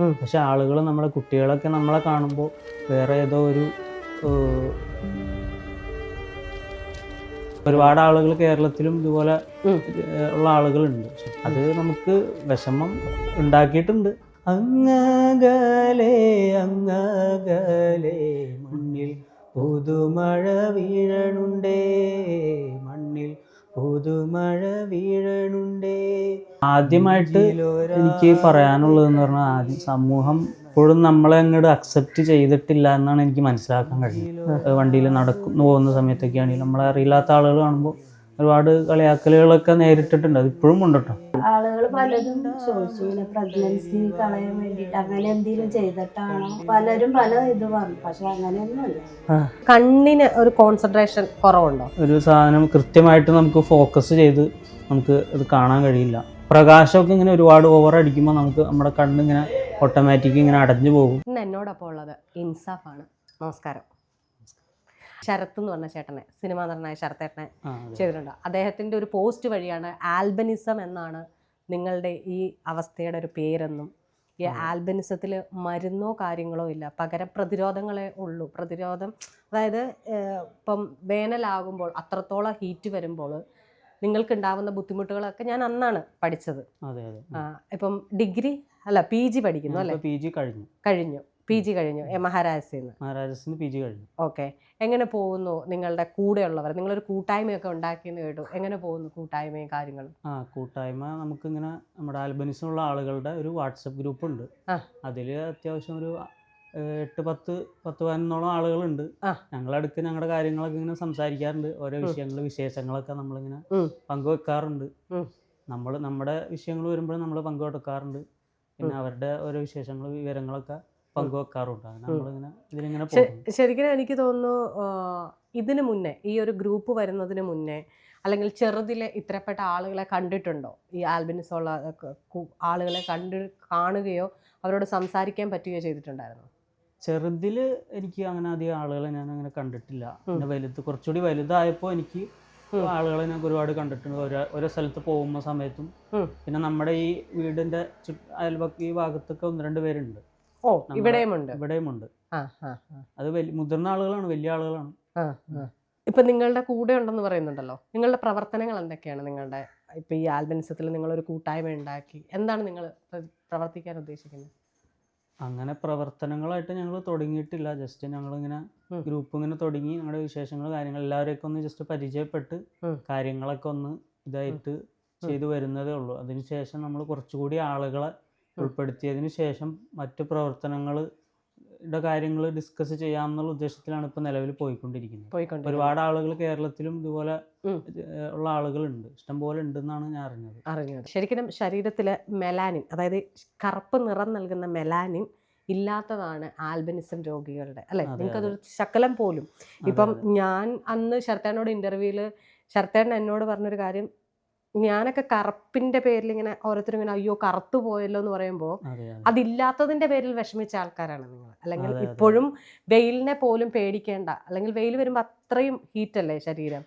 പക്ഷെ ആളുകൾ നമ്മളെ കുട്ടികളൊക്കെ നമ്മളെ കാണുമ്പോൾ വേറെ ഏതോ ഒരു ഒരുപാട് ആളുകൾ കേരളത്തിലും ഇതുപോലെ ഉള്ള ആളുകളുണ്ട്. അത് നമുക്ക് വിഷമം ഉണ്ടാക്കിയിട്ടുണ്ട്. അങ്ങകലെ അങ്ങകലെ മണ്ണിൽ പുതുമഴ വീഴണുണ്ടേ. മണ്ണിൽ പുതുമഴ വീഴണുണ്ടേ. ആദ്യമായിട്ട് എനിക്ക് പറയാനുള്ളതെന്ന് പറഞ്ഞാൽ ആദ്യം സമൂഹം ഇപ്പോഴും നമ്മളെ അങ്ങോട്ട് അക്സെപ്റ്റ് ചെയ്തിട്ടില്ല എന്നാണ് എനിക്ക് മനസ്സിലാക്കാൻ കഴിയുന്നത്. വണ്ടിയിൽ നടക്കുന്നു പോകുന്ന സമയത്തൊക്കെ ആണെങ്കിലും നമ്മളെ അറിയില്ലാത്ത ആളുകൾ കാണുമ്പോൾ ഒരുപാട് കളിയാക്കലുകളൊക്കെ നേരിട്ടിട്ടുണ്ട്. അത് ഇപ്പോഴും ഉണ്ട് കേട്ടോ ആളുകൾ പലതും ചോദിച്ചു. ഇങ്ങനെ പ്രഗ്നൻസി കളയാൻ വേണ്ടിയിട്ട് അങ്ങനെ എന്തെങ്കിലും ചെയ്തിട്ടാണോ? പലരും പല ഇത് പറഞ്ഞു. പക്ഷെ അങ്ങനെയൊന്നുമല്ല. കണ്ണിന് ഒരു കോൺസെൻട്രേഷൻ കുറവുണ്ടോ? ഒരു സാധനം കൃത്യമായിട്ട് നമുക്ക് ഫോക്കസ് ചെയ്ത് നമുക്ക് അത് കാണാൻ കഴിയില്ല. പ്രകാശമൊക്കെ ഇങ്ങനെ ഒരുപാട് ഓവർ അടിക്കുമ്പോൾ നമുക്ക് നമ്മുടെ കണ്ണിങ്ങനെ ഓട്ടോമാറ്റിക് ഇങ്ങനെ അടഞ്ഞു പോകും. ഇന്ന് എന്നോടൊപ്പം ഉള്ളത് ഇൻസാഫാണ്. നമസ്കാരം. ശരത്ത് എന്ന് പറഞ്ഞ ചേട്ടനെ സിനിമാ നടനായ ശരത്തേട്ടനെ ചെയ്തിട്ടുണ്ട്. അദ്ദേഹത്തിന്റെ ഒരു പോസ്റ്റ് വഴിയാണ് ആൽബനിസം എന്നാണ് നിങ്ങളുടെ ഈ അവസ്ഥയുടെ ഒരു പേരെന്നും ഈ ആൽബനിസത്തിൽ മരുന്നോ കാര്യങ്ങളോ ഇല്ല പകരം പ്രതിരോധങ്ങളെ ഉള്ളൂ. പ്രതിരോധം അതായത് ഇപ്പം വേനലാകുമ്പോൾ അത്രത്തോളം ഹീറ്റ് വരുമ്പോൾ നിങ്ങൾക്കുണ്ടാവുന്ന ബുദ്ധിമുട്ടുകളൊക്കെ ഞാൻ അന്നാണ് പഠിച്ചത്. ഇപ്പം ഡിഗ്രി അല്ല പി ജി പഠിക്കുന്നു അല്ലെ? പി ജി കഴിഞ്ഞു. കഴിഞ്ഞു. പി ജി കഴിഞ്ഞു എ മഹാരാജസിന്ന്. മഹാരാജസിന് പി ജി കഴിഞ്ഞു. ഓക്കെ. എങ്ങനെ പോകുന്നു നിങ്ങളുടെ കൂടെയുള്ളവർ? നിങ്ങളൊരു കൂട്ടായ്മയൊക്കെ ഉണ്ടാക്കിയെന്ന് കേട്ടു. എങ്ങനെ പോകുന്നു കൂട്ടായ്മയും കാര്യങ്ങളും? ആ കൂട്ടായ്മ നമുക്ക് ഇങ്ങനെ നമ്മുടെ ആൽബനിസിനുള്ള ആളുകളുടെ ഒരു വാട്സപ്പ് ഗ്രൂപ്പ് ഉണ്ട്. അതിൽ അത്യാവശ്യം ഒരു എട്ട് പത്ത് പത്ത് പതിനൊന്നോളം ആളുകളുണ്ട്. ഞങ്ങളടുത്ത് ഞങ്ങളുടെ കാര്യങ്ങളൊക്കെ ഇങ്ങനെ സംസാരിക്കാറുണ്ട്. ഓരോ വിഷയങ്ങൾ വിശേഷങ്ങളൊക്കെ നമ്മളിങ്ങനെ. പങ്കുവെക്കാറുണ്ട്. നമ്മൾ നമ്മുടെ വിഷയങ്ങൾ വരുമ്പോൾ നമ്മൾ പങ്കുവെക്കാറുണ്ട് പിന്നെ അവരുടെ ഓരോ വിശേഷങ്ങൾ വിവരങ്ങളൊക്കെ പങ്കുവെക്കാറുണ്ട്. നമ്മളിങ്ങനെ ഇതിലിങ്ങനെ ശരിക്കും എനിക്ക് തോന്നുന്നു ഇതിനു മുന്നേ ഈ ഒരു ഗ്രൂപ്പ് വരുന്നതിന് മുന്നേ അല്ലെങ്കിൽ ചെറുതിലെ ഇത്രപ്പെട്ട ആളുകളെ കണ്ടിട്ടുണ്ടോ? ഈ ആൽബിനിസ് ഉള്ള ആളുകളെ കണ്ട് കാണുകയോ അവരോട് സംസാരിക്കാൻ പറ്റുകയോ ചെയ്തിട്ടുണ്ടായിരുന്നു? ചെറുതിൽ എനിക്ക് അങ്ങനെ അധികം ആളുകളെ ഞാൻ അങ്ങനെ കണ്ടിട്ടില്ല പിന്നെ വലുത് കുറച്ചുകൂടി വലുതായപ്പോൾ എനിക്ക് ആളുകളെ ഞാൻ ഒരുപാട് കണ്ടിട്ടുണ്ട്. ഓരോ ഓരോ സ്ഥലത്ത് പോകുന്ന സമയത്തും പിന്നെ നമ്മുടെ ഈ വീടിന്റെ ചുറ്റ് അയൽപക്ക ഈ ഭാഗത്തൊക്കെ ഒന്ന് രണ്ട് പേരുണ്ട്. ഓ ഇവിടെയുമുണ്ട്. ഇവിടെയുമുണ്ട്. അത് വലിയ മുതിർന്ന ആളുകളാണ് വലിയ ആളുകളാണ്. ഇപ്പൊ നിങ്ങളുടെ കൂടെ ഉണ്ടെന്ന് പറയുന്നുണ്ടല്ലോ. നിങ്ങളുടെ പ്രവർത്തനങ്ങൾ എന്തൊക്കെയാണ് നിങ്ങളുടെ ഇപ്പൊ ഈ ആൽബൻസത്തിൽ നിങ്ങൾ ഒരു കൂട്ടായ്മ ഉണ്ടാക്കി? എന്താണ് നിങ്ങൾ പ്രവർത്തിക്കാൻ ഉദ്ദേശിക്കുന്നത്? അങ്ങനെ പ്രവർത്തനങ്ങളായിട്ട് ഞങ്ങൾ തുടങ്ങിയിട്ടില്ല. ജസ്റ്റ് ഞങ്ങൾ ഇങ്ങനെ ഗ്രൂപ്പ് ഇങ്ങനെ തുടങ്ങി ഞങ്ങളുടെ വിശേഷങ്ങൾ കാര്യങ്ങൾ. എല്ലാവരെയൊക്കെ ഒന്ന് ജസ്റ്റ് പരിചയപ്പെട്ട് കാര്യങ്ങളൊക്കെ ഒന്ന് ഇതായിട്ട് ചെയ്തു വരുന്നതേ ഉള്ളൂ. അതിനുശേഷം നമ്മൾ കുറച്ചുകൂടി ആളുകളെ ഉൾപ്പെടുത്തിയതിന് ശേഷം മറ്റു പ്രവർത്തനങ്ങൾ കാര്യങ്ങൾ ഡിസ്കസ് ചെയ്യാമെന്നുള്ള ഉദ്ദേശത്തിലാണ് ഇപ്പൊ നിലവിൽ പോയിക്കൊണ്ടിരിക്കുന്നത്. ഒരുപാട് ആളുകൾ കേരളത്തിലും ഇതുപോലെ ഉള്ള ആളുകളുണ്ട്. ഇഷ്ടംപോലെ ഉണ്ടെന്നാണ് ഞാൻ അറിഞ്ഞത്. അറിഞ്ഞത്. ശരിക്കും ശരീരത്തിലെ മെലാനിൻ അതായത് കറുപ്പ് നിറം നൽകുന്ന മെലാനിൻ ഇല്ലാത്തതാണ് ആൽബനിസം രോഗികളുടെ അല്ലെ? നിങ്ങൾക്കതൊരു നിങ്ങൾക്ക് അതൊരു ശകലം പോലും. ഇപ്പം ഞാൻ അന്ന് ശരത്തേനോട് ഇന്റർവ്യൂവിൽ ശരത്തേൻ എന്നോട് പറഞ്ഞൊരു കാര്യം ഞാനൊക്കെ കറുപ്പിന്റെ പേരിൽ ഇങ്ങനെ ഓരോരുത്തരും ഇങ്ങനെ അയ്യോ കറുത്തു പോയല്ലോ എന്ന് പറയുമ്പോൾ അതെ അതെ. അതില്ലാത്തതിന്റെ പേരിൽ വിഷമിച്ച ആൾക്കാരാണ് നിങ്ങൾ. അല്ലെങ്കിൽ. ഇപ്പോഴും വെയിലിനെ പോലും പേടിക്കേണ്ട. അല്ലെങ്കിൽ വെയിൽ വരുമ്പോൾ അത്രയും ഹീറ്റ് അല്ലേ ശരീരം?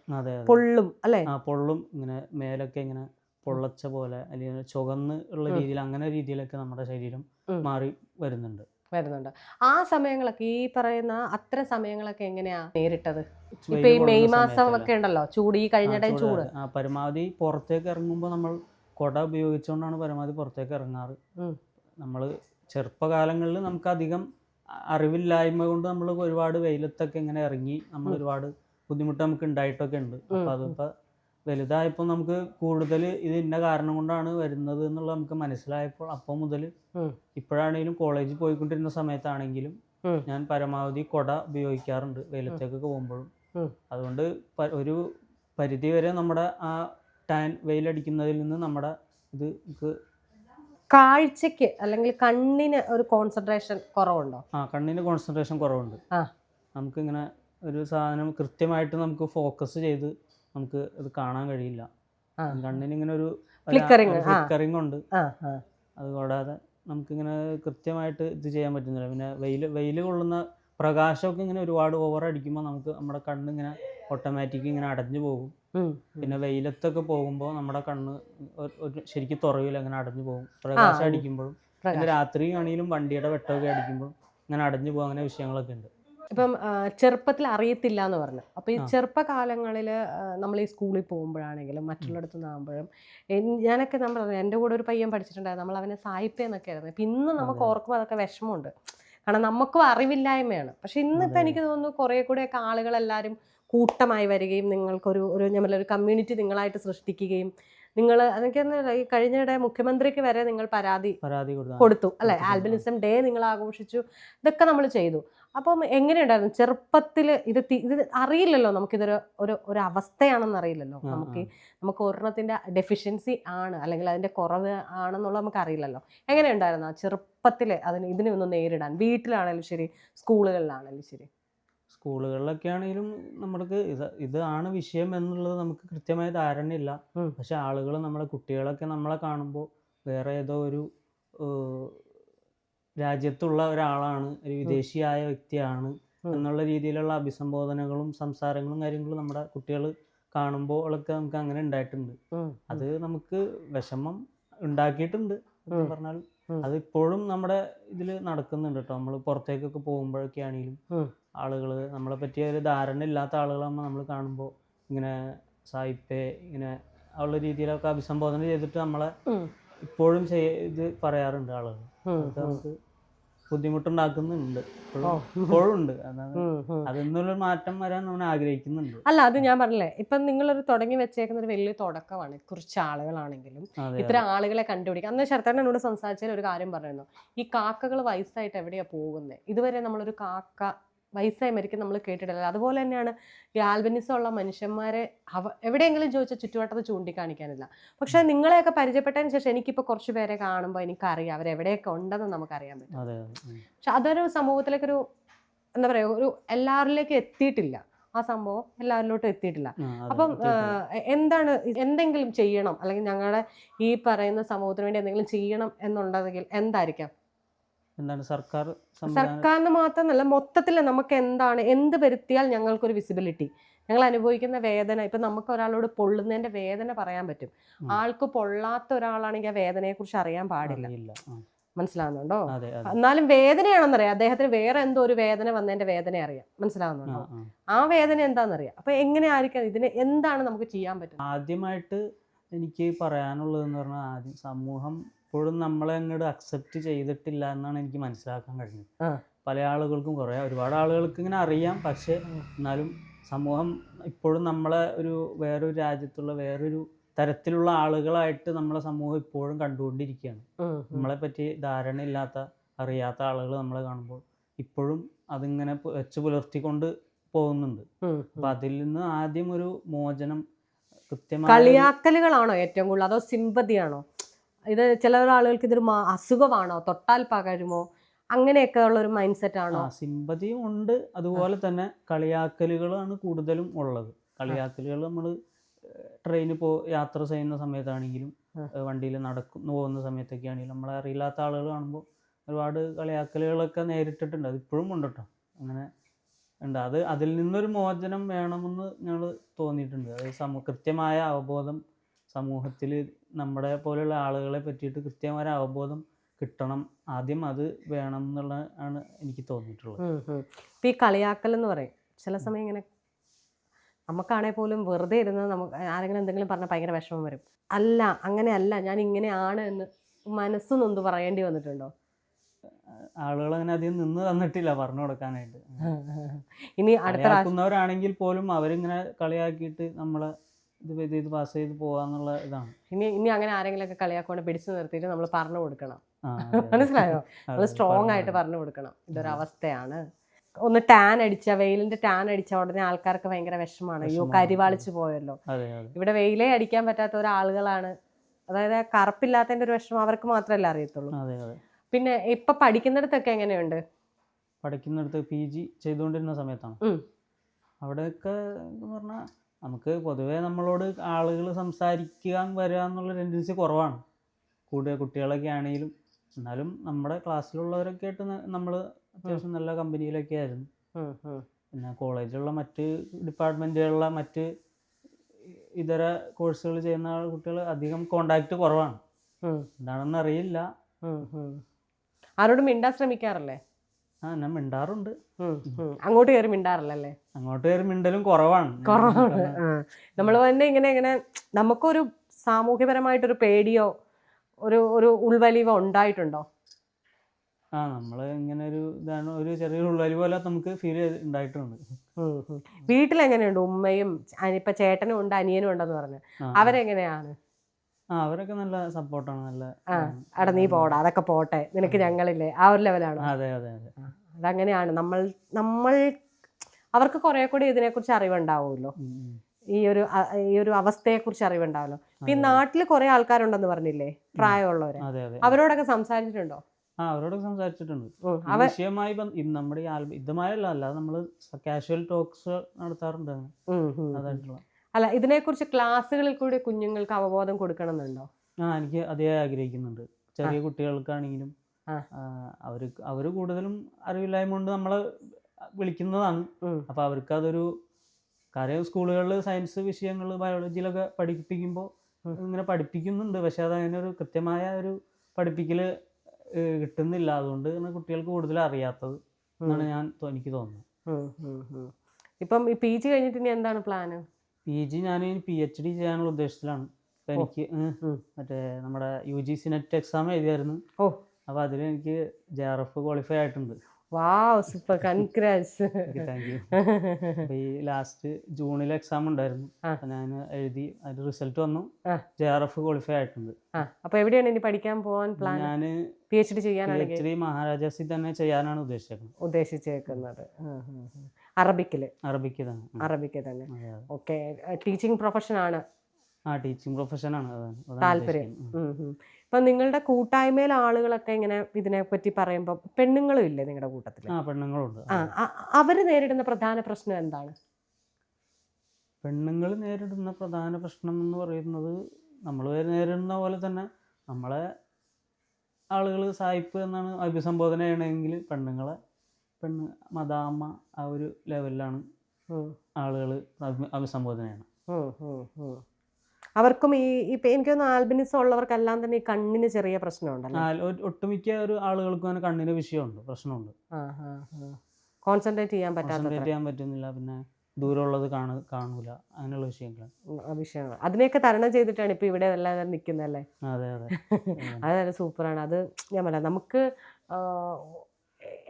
പൊള്ളും അല്ലേ? ആ പൊള്ളും. ഇങ്ങനെ മേലൊക്കെ ഇങ്ങനെ പൊള്ളച്ച പോലെ അല്ലെങ്കിൽ ചുവന്ന് ഉള്ള രീതിയിൽ അങ്ങനെ രീതിയിലൊക്കെ നമ്മുടെ ശരീരം മാറി വരുന്നുണ്ട്. വരുന്നുണ്ട്. ആ സമയങ്ങളൊക്കെ ഈ പറയുന്ന അത്ര സമയങ്ങളൊക്കെ എങ്ങനെയാ നേരിട്ടത്? ഇപ്പൊ ഈ മെയ് മാസം? ഒക്കെ ഉണ്ടല്ലോ ചൂട് ഈ കഴിഞ്ഞ ടൈം ചൂട്. പരമാവധി പുറത്തേക്ക് ഇറങ്ങുമ്പോൾ നമ്മൾ കുട ഉപയോഗിച്ചുകൊണ്ടാണ് പരമാവധി പുറത്തേക്ക് ഇറങ്ങാറ്. നമ്മൾ നമ്മൾ ചെറുപ്പകാലങ്ങളിൽ നമുക്ക് അധികം അറിവില്ലായ്മ കൊണ്ട് നമ്മൾ ഒരുപാട് വെയിലത്തൊക്കെ ഇങ്ങനെ ഇറങ്ങി നമ്മൾ ഒരുപാട് ബുദ്ധിമുട്ട് നമുക്ക് ഉണ്ടായിട്ടൊക്കെ ഉണ്ട് അപ്പൊ അപ്പോൾ അതിപ്പോൾ വലുതായപ്പോൾ നമുക്ക് കൂടുതൽ ഇത് ഇന്ന കാരണം കൊണ്ടാണ് വരുന്നത് എന്നുള്ള നമുക്ക് മനസ്സിലായപ്പോൾ അപ്പോൾ മുതൽ ഇപ്പോഴാണെങ്കിലും കോളേജിൽ പോയിക്കൊണ്ടിരുന്ന സമയത്താണെങ്കിലും ഞാൻ പരമാവധി കൊട ഉപയോഗിക്കാറുണ്ട്. വെയിലത്തേക്കൊക്കെ പോകുമ്പോഴും. അതുകൊണ്ട് ഒരു പരിധി വരെ നമ്മുടെ ആ ടാൻ വെയിലടിക്കുന്നതിൽ നിന്ന് നമ്മുടെ ഇത് നമുക്ക് കാഴ്ചക്ക് അല്ലെങ്കിൽ കണ്ണിന് ഒരു കോൺസെൻട്രേഷൻ കുറവുണ്ടോ? ആ കണ്ണിന് കോൺസെൻട്രേഷൻ കുറവുണ്ട്. ആ. നമുക്കിങ്ങനെ ഒരു സാധനം കൃത്യമായിട്ട് നമുക്ക് ഫോക്കസ് ചെയ്ത് നമുക്ക് അത് കാണാൻ കഴിയില്ല. കണ്ണിന് ഇങ്ങനെ ഒരു. ഫ്ലിക്കറിംഗ് ഉണ്ട്. അത് കൂടാതെ അതുകൂടാതെ നമുക്കിങ്ങനെ കൃത്യമായിട്ട് ഇത് ചെയ്യാൻ പറ്റുന്നില്ല. പിന്നെ വെയിൽ വെയിൽ കൊള്ളുന്ന പ്രകാശമൊക്കെ ഇങ്ങനെ ഒരുപാട് ഓവർ അടിക്കുമ്പോൾ നമുക്ക് നമ്മുടെ കണ്ണ് ഇങ്ങനെ ഓട്ടോമാറ്റിക് ഇങ്ങനെ അടഞ്ഞു പോകും. പിന്നെ വെയിലത്തൊക്കെ പോകുമ്പോൾ നമ്മുടെ കണ്ണ് ശരിക്കും തുറവില്ല അങ്ങനെ അടഞ്ഞു പോകും. പ്രകാശം അടിക്കുമ്പോഴും പിന്നെ രാത്രി ആണെങ്കിലും വണ്ടിയുടെ വെട്ടമൊക്കെ അടിക്കുമ്പോൾ ഇങ്ങനെ അടഞ്ഞു പോകും അങ്ങനെ വിഷയങ്ങളൊക്കെ ഉണ്ട്. ഇപ്പം ചെറുപ്പത്തിൽ അറിയത്തില്ല എന്ന് പറഞ്ഞു. അപ്പോൾ ഈ. ചെറുപ്പകാലങ്ങളിൽ നമ്മൾ ഈ സ്കൂളിൽ പോകുമ്പോഴാണെങ്കിലും മറ്റുള്ളിടത്ത് നിന്നാകുമ്പോഴും ഞാനൊക്കെ നമ്മൾ എന്റെ കൂടെ ഒരു പയ്യൻ പഠിച്ചിട്ടുണ്ടായിരുന്നു. നമ്മൾ അവനെ സായിപ്പ എന്നൊക്കെ ആയിരുന്നു ഇപ്പം ഇന്ന് നമുക്ക്. ഓർക്കുമ്പോൾ അതൊക്കെ വിഷമമുണ്ട്. കാരണം നമുക്കും അറിവില്ലായ്മയാണ്. പക്ഷെ ഇന്നിപ്പോൾ. എനിക്ക് തോന്നുന്നു കുറേ കൂടെയൊക്കെ ആളുകളെല്ലാവരും കൂട്ടമായി വരികയും നിങ്ങൾക്കൊരു ഒരു ഞാൻ ഒരു കമ്മ്യൂണിറ്റി നിങ്ങളായിട്ട് സൃഷ്ടിക്കുകയും നിങ്ങൾ അതൊക്കെ ഈ കഴിഞ്ഞിടെ മുഖ്യമന്ത്രിക്ക് വരെ നിങ്ങൾ പരാതി പരാതി കൊടുത്തു. അല്ലെ? ആൽബിനിസം ഡേ നിങ്ങൾ ആഘോഷിച്ചു ഇതൊക്കെ നമ്മൾ ചെയ്തു. അപ്പം എങ്ങനെയുണ്ടായിരുന്നു? ചെറുപ്പത്തിൽ ഇത് ഇത് അറിയില്ലല്ലോ നമുക്കിതൊരു ഒരു ഒരു അവസ്ഥയാണെന്ന് അറിയില്ലല്ലോ. നമുക്ക് നമുക്ക് ഒരെണ്ണത്തിന്റെ ഡെഫിഷ്യൻസി ആണ് അല്ലെങ്കിൽ അതിന്റെ കുറവ് ആണെന്നുള്ളത് നമുക്ക് അറിയില്ലല്ലോ. എങ്ങനെയുണ്ടായിരുന്നു ആ ചെറുപ്പത്തിൽ അതിന് ഇതിനെ ഒന്ന് നേരിടാൻ? വീട്ടിലാണെങ്കിലും ശരി സ്കൂളുകളിലാണെങ്കിലും ശരി. സ്കൂളുകളിലൊക്കെ ആണെങ്കിലും നമ്മൾക്ക് ഇത് ഇതാണ് വിഷയം എന്നുള്ളത് നമുക്ക് കൃത്യമായ ധാരണയില്ല. പക്ഷെ ആളുകൾ നമ്മളെ കുട്ടികളൊക്കെ നമ്മളെ കാണുമ്പോൾ വേറെ ഏതോ ഒരു രാജ്യത്തുള്ള ഒരാളാണ് ഒരു വിദേശിയായ വ്യക്തിയാണ് എന്നുള്ള രീതിയിലുള്ള അഭിസംബോധനകളും സംസാരങ്ങളും കാര്യങ്ങളും നമ്മുടെ കുട്ടികൾ കാണുമ്പോൾ കാണുമ്പോഴൊക്കെ നമുക്ക് അങ്ങനെ ഉണ്ടായിട്ടുണ്ട്. അത് നമുക്ക് വിഷമം ഉണ്ടാക്കിയിട്ടുണ്ട് എന്ന് പറഞ്ഞാൽ. അത് ഇപ്പോഴും നമ്മുടെ ഇതിൽ നടക്കുന്നുണ്ട് കേട്ടോ. നമ്മൾ പുറത്തേക്കൊക്കെ പോകുമ്പോഴൊക്കെ ആണെങ്കിലും ആളുകൾ ആളുകൾ നമ്മളെ പറ്റിയ ഒരു ധാരണ ഇല്ലാത്ത ആളുകളാകുമ്പോൾ നമ്മൾ കാണുമ്പോൾ ഇങ്ങനെ സായിപ്പേ ഇങ്ങനെ ഉള്ള രീതിയിലൊക്കെ അഭിസംബോധന ചെയ്തിട്ട് നമ്മളെ ഇപ്പോഴും ചെയ്ത് ഇത് പറയാറുണ്ട് ആളുകൾ നമുക്ക് ബുദ്ധിമുട്ടുണ്ടാക്കുന്നുണ്ട്. ഇപ്പോഴുണ്ട്. ഉം. മാറ്റം വരാൻ നമ്മൾ ആഗ്രഹിക്കുന്നുണ്ട്. അല്ല അത് ഞാൻ പറഞ്ഞില്ലേ ഇപ്പൊ നിങ്ങളൊരു തുടങ്ങി വെച്ചേക്കുന്ന ഒരു വലിയ തുടക്കമാണ് കുറച്ച് ആളുകളാണെങ്കിലും. ഇത്ര ഇത്തരം ആളുകളെ കണ്ടുപിടിക്കുക അന്ന് ശരത്തേട്ടൻ എന്നോട് സംസാരിച്ചതിൽ ഒരു കാര്യം പറയുന്നു ഈ കാക്കകൾ വയസ്സായിട്ട് എവിടെയാ പോകുന്നത് ഇതുവരെ നമ്മളൊരു കാക്ക വയസ്സായി മരിക്കും നമ്മൾ കേട്ടിട്ടില്ല. അതുപോലെ തന്നെയാണ് ഈ ആൽബനിസം ഉള്ള മനുഷ്യന്മാരെ അവ എവിടെയെങ്കിലും ചോദിച്ചാൽ ചുറ്റുവട്ടത്ത് ചൂണ്ടിക്കാണിക്കാനില്ല. പക്ഷേ നിങ്ങളെയൊക്കെ പരിചയപ്പെട്ടതിന് ശേഷം എനിക്കിപ്പോൾ കുറച്ച് പേരെ കാണുമ്പോൾ എനിക്കറിയാം. അവരെവിടെയൊക്കെ ഉണ്ടെന്ന് നമുക്കറിയാൻ പറ്റും. പക്ഷെ അതൊരു സമൂഹത്തിലേക്കൊരു എന്താ പറയുക ഒരു എല്ലാവരിലേക്കും എത്തിയിട്ടില്ല. ആ സംഭവം എല്ലാവരിലോട്ടും എത്തിയിട്ടില്ല. അപ്പം എന്താണ് എന്തെങ്കിലും ചെയ്യണം? അല്ലെങ്കിൽ ഞങ്ങളുടെ ഈ പറയുന്ന സമൂഹത്തിന് വേണ്ടി എന്തെങ്കിലും ചെയ്യണം എന്നുണ്ടെങ്കിൽ എന്തായിരിക്കാം? എന്താണ് സർക്കാർ സർക്കാരിന് മാത്രമല്ല മൊത്തത്തിൽ നമുക്ക് എന്താണ് എന്ത് വരുത്തിയാൽ ഞങ്ങൾക്കൊരു വിസിബിലിറ്റി ഞങ്ങൾ അനുഭവിക്കുന്ന വേദന ഇപ്പം നമുക്ക് ഒരാളോട് പൊള്ളുന്നതിന്റെ വേദന പറയാൻ പറ്റും. ആൾക്ക് പൊള്ളാത്ത ഒരാളാണെങ്കിൽ ആ വേദനയെ കുറിച്ച് അറിയാൻ പാടില്ല. മനസ്സിലാവുന്നുണ്ടോ? എന്നാലും വേദനയാണെന്നറിയാം. അദ്ദേഹത്തിന് വേറെ എന്തോ ഒരു വേദന വന്നതിന്റെ വേദന അറിയാം. മനസ്സിലാവുന്നുണ്ടോ? ആ. വേദന എന്താണെന്നറിയാം. അപ്പൊ എങ്ങനെ ആയിരിക്കാം ഇതിന് എന്താണ് നമുക്ക് ചെയ്യാൻ പറ്റുന്നത്? ആദ്യമായിട്ട് എനിക്ക് പറയാനുള്ളതെന്ന് പറഞ്ഞാൽ ആദ്യം സമൂഹം ഇപ്പോഴും നമ്മളെ അങ്ങോട്ട് അക്സെപ്റ്റ് ചെയ്തിട്ടില്ല എന്നാണ് എനിക്ക് മനസ്സിലാക്കാൻ കഴിഞ്ഞത്. പല ആളുകൾക്കും കുറേ ഒരുപാട് ആളുകൾക്ക് ഇങ്ങനെ അറിയാം. പക്ഷെ എന്നാലും സമൂഹം ഇപ്പോഴും നമ്മളെ ഒരു വേറൊരു രാജ്യത്തുള്ള വേറൊരു തരത്തിലുള്ള ആളുകളായിട്ട് നമ്മളെ സമൂഹം ഇപ്പോഴും കണ്ടുകൊണ്ടിരിക്കുകയാണ്. നമ്മളെ പറ്റി ധാരണയില്ലാത്ത അറിയാത്ത ആളുകൾ നമ്മളെ കാണുമ്പോൾ ഇപ്പോഴും അതിങ്ങനെ വെച്ച് പുലർത്തിക്കൊണ്ട് പോകുന്നുണ്ട്. ഉം. അതിൽ നിന്ന് ആദ്യം ഒരു മോചനം കൃത്യമായി കളിയാക്കലുകളാണോ ഏറ്റവും കൂടുതൽ? അതോ സിമ്പതിയാണോ ഇത് ചില ആളുകൾക്ക് ഇതൊരു അസുഖമാണോ? തൊട്ടാൽ പകരുമോ? അങ്ങനെയൊക്കെ ഉള്ള ഒരു മൈൻഡ് സെറ്റ് ആണോ സിമ്പതിയും ഉണ്ട്. അതുപോലെ തന്നെ കളിയാക്കലുകളാണ് കൂടുതലും ഉള്ളത്. കളിയാക്കലുകൾ നമ്മൾ ട്രെയിനിൽ പോ യാത്ര ചെയ്യുന്ന സമയത്താണെങ്കിലും വണ്ടിയിൽ നടക്കുന്നു പോകുന്ന സമയത്തൊക്കെ ആണെങ്കിലും നമ്മളെ അറിയില്ലാത്ത ആളുകൾ കാണുമ്പോൾ ഒരുപാട് കളിയാക്കലുകളൊക്കെ നേരിട്ടിട്ടുണ്ട്. അത് ഇപ്പോഴും ഉണ്ട് കേട്ടോ അങ്ങനെ ഉണ്ട്. അത് അതിൽ നിന്നൊരു മോചനം വേണമെന്ന് ഞങ്ങൾ തോന്നിയിട്ടുണ്ട്. അത് സമൂ കൃത്യമായ അവബോധം സമൂഹത്തിൽ നമ്മുടെ പോലെയുള്ള ആളുകളെ പറ്റിയിട്ട് കൃത്യമായ ഒരു അവബോധം കിട്ടണം. ആദ്യം അത് വേണം എന്നുള്ള ആണ് എനിക്ക് തോന്നിയിട്ടുള്ളത്. ഇപ്പൊ ഈ കളിയാക്കൽ എന്ന് പറയും. ചില സമയം ഇങ്ങനെ നമുക്കാണെ പോലും വെറുതെ ഇരുന്ന് നമുക്ക് ആരെങ്കിലും എന്തെങ്കിലും പറഞ്ഞാൽ ഭയങ്കര വിഷമം വരും. അല്ല അങ്ങനെയല്ല ഞാൻ ഇങ്ങനെയാണ് എന്ന് മനസ്സ് നൊന്ത് പറയേണ്ടി വന്നിട്ടുണ്ടോ? ആളുകൾ അങ്ങനെ അധികം നിന്ന് തന്നിട്ടില്ല പറഞ്ഞു കൊടുക്കാനായിട്ട്. ഇനി അടുത്ത കളിയാക്കുന്നവരാണെങ്കിൽ പോലും അവരിങ്ങനെ കളിയാക്കിയിട്ട് നമ്മളെ ഇത് ഇത് ഇത് പാസ് ചെയ്ത് പോവാന്നുള്ള ഇതാണ്. ഇനി ഇനി അങ്ങനെ ആരെങ്കിലുമൊക്കെ കളിയാക്കൊണ്ട് പിടിച്ചു നിർത്തിയിട്ട് നമ്മൾ പറഞ്ഞു കൊടുക്കണം. മനസ്സിലായോ? നമ്മൾ സ്ട്രോങ് ആയിട്ട് പറഞ്ഞു കൊടുക്കണം. ഇതൊരവസ്ഥയാണ്. ഒന്ന് ടാൻ അടിച്ച വെയിലിന്റെ ടാൻ അടിച്ച ഉടനെ ആൾക്കാർക്ക് ഭയങ്കര വിഷമാണ്. അയ്യോ കരിവാളിച്ചു പോയല്ലോ. ഇവിടെ വെയിലേ അടിക്കാൻ പറ്റാത്ത ഒരാളുകളാണ്. അതായത് കറുപ്പില്ലാത്തതിന്റെ ഒരു വിഷമം അവർക്ക് മാത്രമല്ല അറിയത്തുള്ളൂ. പിന്നെ ഇപ്പൊ പഠിക്കുന്നിടത്തൊക്കെ എങ്ങനെയുണ്ട്? പഠിക്കുന്നിടത്ത് പി ജി ചെയ്തുകൊണ്ടിരുന്ന സമയത്താണ്. അവിടെയൊക്കെ എന്ന് പറഞ്ഞാൽ നമുക്ക് പൊതുവേ നമ്മളോട് ആളുകൾ സംസാരിക്കാൻ വരിക എന്നുള്ള ടെൻഡൻസി കുറവാണ് കൂടുതൽ കുട്ടികളൊക്കെ ആണെങ്കിലും എന്നാലും നമ്മുടെ ക്ലാസ്സിലുള്ളവരൊക്കെ ആയിട്ട് നമ്മൾ അത്യാവശ്യം നല്ല കമ്പനിയിലൊക്കെ ആയിരുന്നു. പിന്നെ കോളേജിലുള്ള മറ്റ് ഡിപ്പാർട്ട്മെന്റുകളിലുള്ള മറ്റ് ഇതര കോഴ്സുകൾ ചെയ്യുന്ന കുട്ടികൾ അധികം കോണ്ടാക്ട് കുറവാണ്. എന്താണെന്ന് അറിയില്ല. ആരോടും മിണ്ടാൻ ശ്രമിക്കാറില്ലേ ആ ഞാൻ മിണ്ടാറുണ്ട്. അങ്ങോട്ട് കയറി മിണ്ടാറില്ലല്ലേ? അങ്ങോട്ട് കയറി മിണ്ടലും കുറവാണ്. കുറവാണ്. നമ്മൾ തന്നെ ഇങ്ങനെ ഇങ്ങനെ നമുക്കൊരു സാമൂഹ്യപരമായിട്ടൊരു പേടിയോ ഒരു ഒരു ഉൾവലിവോ ഉണ്ടായിട്ടുണ്ടോ? ആ നമ്മൾ ഇങ്ങനെ ഒരു ഇതാണ് ഒരു ചെറിയൊരു ഉള്ളരി പോലെ നമുക്ക് ഫീൽ ഉണ്ടായിട്ടുണ്ട്. വീട്ടിലെങ്ങനെയുണ്ട്? ഉമ്മയും ഇപ്പൊ ചേട്ടനും ഉണ്ട് അനിയനും ഉണ്ടെന്ന് പറഞ്ഞു. അവരെങ്ങനെയാണ്? ആ അവരൊക്കെ നല്ല സപ്പോർട്ടാണ് നല്ല ഉം, നീ പോടാ അതൊക്കെ പോട്ടെ. നിനക്ക് ഞങ്ങളില്ലേ. ആ ഒരു ലെവലാണ് അതെ അതെ അതെ. അതങ്ങനെയാണ്. നമ്മൾ നമ്മൾ അവർക്ക് കുറെ കൂടി ഇതിനെക്കുറിച്ച് അറിവുണ്ടാവുമല്ലോ. ഈ ഒരു ഈ ഒരു അവസ്ഥയെക്കുറിച്ച് അറിവുണ്ടാവുമല്ലോ ഈ നാട്ടിൽ കുറെ ആൾക്കാരുണ്ടെന്ന് പറഞ്ഞില്ലേ? പ്രായമുള്ളവര്. അവരോടൊക്കെ സംസാരിച്ചിട്ടുണ്ടോ? ആ അവരോടൊക്കെ സംസാരിച്ചിട്ടുണ്ട്. വിഷയമായി നമ്മുടെ ഇതുമായല്ല അല്ലാതെ നമ്മൾ കാഷ്വൽ ടോക്സ് നടത്താറുണ്ട്. അതായിട്ടുള്ള. അല്ല ഇതിനെക്കുറിച്ച് ക്ലാസ്സുകളിൽ കൂടി കുഞ്ഞുങ്ങൾക്ക് അവബോധം കൊടുക്കണമെന്നുണ്ടോ? ആ എനിക്ക് അതേ ആഗ്രഹിക്കുന്നുണ്ട്. ചെറിയ കുട്ടികൾക്കാണെങ്കിലും. അവർ അവർ കൂടുതലും അറിവില്ലായ്മ കൊണ്ട് നമ്മളെ വിളിക്കുന്നതാണ്. അപ്പോൾ അവർക്ക് അതൊരു കാര്യം സ്കൂളുകളിൽ സയൻസ് വിഷയങ്ങൾ ബയോളജിയിലൊക്കെ പഠിപ്പിക്കുമ്പോൾ ഇങ്ങനെ പഠിപ്പിക്കുന്നുണ്ട്. പക്ഷെ അത് ഒരു കൃത്യമായ ഒരു പഠിപ്പിക്കൽ കിട്ടുന്നില്ല. അതുകൊണ്ട് കുട്ടികൾക്ക് കൂടുതൽ അറിയാത്തത് എന്നാണ് ഞാൻ എനിക്ക് തോന്നുന്നത്. ഇപ്പം പി ജി കഴിഞ്ഞിട്ട് ഇനി എന്താണ് പ്ലാൻ പി ജി ഞാൻ പി എച്ച് ഡി ചെയ്യാനുള്ള ഉദ്ദേശത്തിലാണ്. എനിക്ക്. മറ്റേ നമ്മുടെ U G C NET exam എഴുതിയായിരുന്നു. ഓ. അപ്പോൾ അതിൽ എനിക്ക് ജെ ആർ എഫ് ക്വാളിഫൈ ആയിട്ടുണ്ട്. Wow super congrats thank you ഈ ലാസ്റ്റ് ജൂണിൽ എക്സാം ഉണ്ടായിരുന്നു. ഞാൻ എഴുതി അതിന്റെ റിസൾട്ട് വന്നു. ജെ ആർ എഫ് ക്വാളിഫൈ ആയിട്ടുണ്ട്. അപ്പൊ എവിടെയാണ് ഇനി പഠിക്കാൻ പോകാൻ പ്ലാൻ ഞാൻ പി എച്ച് ഡി എച്ച് മഹാരാജാസിൽ തന്നെ ചെയ്യാനാണ് ഉദ്ദേശിച്ചേക്കുന്നത്. ഉദ്ദേശിച്ചേക്കുന്നത്. അറബിക്കിൽ. അറബിക്ക് തന്നെ. അറബിക്ക് തന്നെ. ഓക്കെ ടീച്ചിങ് പ്രൊഫഷൻ ആണ്. ആ ടീച്ചിങ് പ്രൊഫഷൻ ആണ്. താല്പര്യം. ഉം. നിങ്ങളുടെ കൂട്ടായ്മയിൽ ആളുകളൊക്കെ ഇങ്ങനെ ഇതിനെ പറ്റി പറയുമ്പോൾ പെണ്ണുങ്ങളും ഇല്ലേ നിങ്ങളുടെ കൂട്ടത്തിൽ ആ പെണ്ണുങ്ങളുണ്ട് ആ അവർ നേരിടുന്ന പ്രധാന പ്രശ്നം എന്താണ് പെണ്ണുങ്ങൾ നേരിടുന്ന പ്രധാന പ്രശ്നം എന്ന് പറയുന്നത് നമ്മൾ നേരിടുന്ന പോലെ തന്നെ നമ്മളെ ആളുകൾ സായിപ്പ് എന്നാണ് അഭിസംബോധന ചെയ്യണമെങ്കിൽ പെണ്ണുങ്ങളെ പെണ്ണ് മദാമ്മ ആ ഒരു ലെവലിലാണ് ആളുകൾ അഭിസംബോധന ചെയ്യണം. അവർക്കും ഈ ഇപ്പൊ എനിക്ക് തോന്നുന്നു ആൽബിനിസം ഉള്ളവർക്കെല്ലാം തന്നെ ഈ കണ്ണിന് ചെറിയ പ്രശ്നമുണ്ടല്ലോ? ഒട്ടുമിക്ക ഒരു ആളുകൾക്കും അങ്ങനെ കണ്ണിന് വിഷയമുണ്ട് പ്രശ്നമുണ്ട്. കോൺസെൻട്രേറ്റ് ചെയ്യാൻ പറ്റാത്ത ചെയ്യാൻ പറ്റുന്നില്ല പിന്നെ ദൂരമുള്ളത് കാണു കാണൂല അങ്ങനെയുള്ള വിഷയങ്ങൾ വിഷയങ്ങൾ. അതിനെയൊക്കെ തരണം ചെയ്തിട്ടാണ് ഇപ്പൊ ഇവിടെ എല്ലാവരും നിൽക്കുന്നല്ലേ അതെ അതെ. അത് സൂപ്പറാണ്. അത് ഞാൻ പറയാം നമുക്ക്